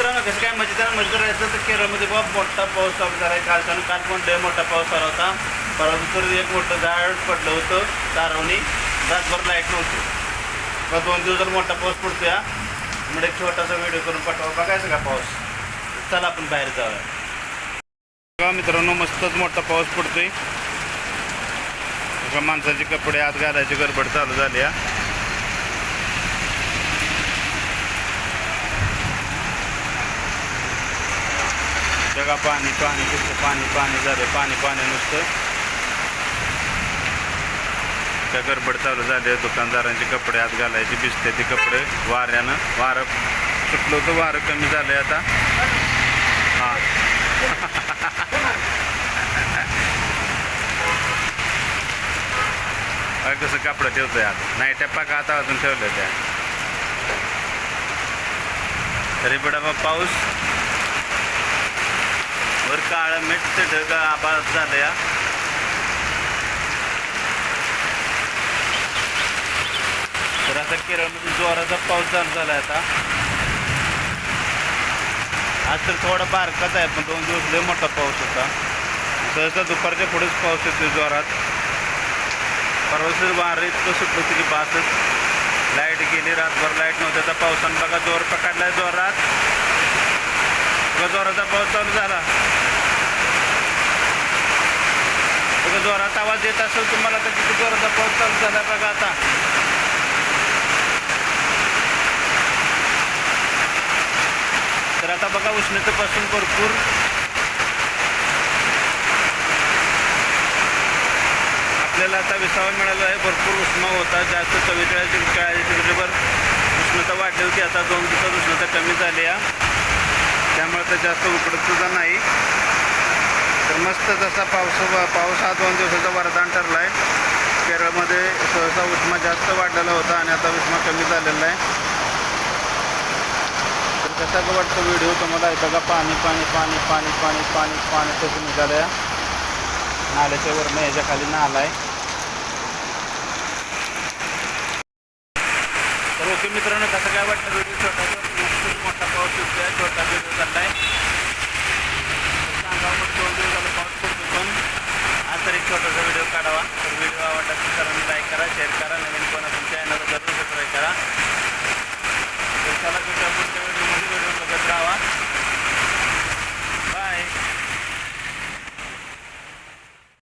मित्रांनो कसं काय मजेदार मजेदार राहायचं तर केरळमध्ये बाबा मोठा पाऊस झाला. आहे काल चालू काल पण लय मोठा पाऊस आला होता. परंतु तर एक मोठं झाड पडलं होतं तारवणी रातभर लाइट नव्हती. मग दोन दिवस मोठा पाऊस पडतो या म्हणजे एक छोटासा व्हिडिओ करून पाठवा. बघायचं का पाऊस. चला आपण बाहेर जाऊया. बघा मित्रांनो मस्तच मोठा पाऊस पडतोय. माणसाचे कपडे आत घालायची गडबड चालू झाली आहे जगा पाणी पाणी नुसतं पाणी पाणी झालं पाणी पाणी नुसतं. त्या गडबड चालू झाली दुकानदारांचे कपडे आत घालायचे भिजते ते कपडे वाऱ्यानं वारं. सुटलं होतं वारं कमी झालं आता. हां. कसं कपडं ठेवतोय आता. नाही त्या का आता अजून ठेवलं त्या. तरी बडा पाऊस वर काळ मीठ ढग आबाद झालं या तर आता केरळमध्ये जोराचा पाऊस चालू झाला आता. आज तर थोडा बारकाच आहे पण दोन दिवस लय मोठा पाऊस होता. सहसा दुपारच्या पुढेच पाऊस येतो जोरात. परवाच वारं इतकं सुटलं होतं की बासच लाइट गेली. रातभर लाइट नव्हती. आता पावसानं बघा जोर पकडलाय जोरात. बघा जोराचा पाऊस चालू झाला बघा जोरात आवाज येत असेल तुम्हाला तर किती जोराचा पाऊस चालू झाला बघा आता. तर आता बघा उष्णतेपासून भरपूर. आपल्याला आता विसावा मिळाला आहे भरपूर उष्मा होता जास्त चव्वेचाळीस चाळीस डिग्रीवर उष्णता वाढली होती आता दोन दिवसात उष्णता कमी झाली आहे. त्यामुळे तर जास्त उकडत सुद्धा नाही. मस्त जसा पाऊस पाऊस हा दोन दिवसाचा वरदान ठरला आहे केरळमध्ये सहसा उष्मा जास्त वाढलेला होता आणि आता उष्मा कमी झालेला आहे. तर कसा का वाटतं व्हिडिओ? तुम्हाला का? पाणी पाणी पाणी पाणी पाणी पाणी पाणी तसं निघालं आहे नाल्याच्या वरनं याच्या खाली नाला आहे तर ओके मित्रांनो कसं काय वाटतं व्हिडिओ? छोटा मोठा पाऊस येतोय छोटा व्हिडिओ चाललाय सांगा मग दोन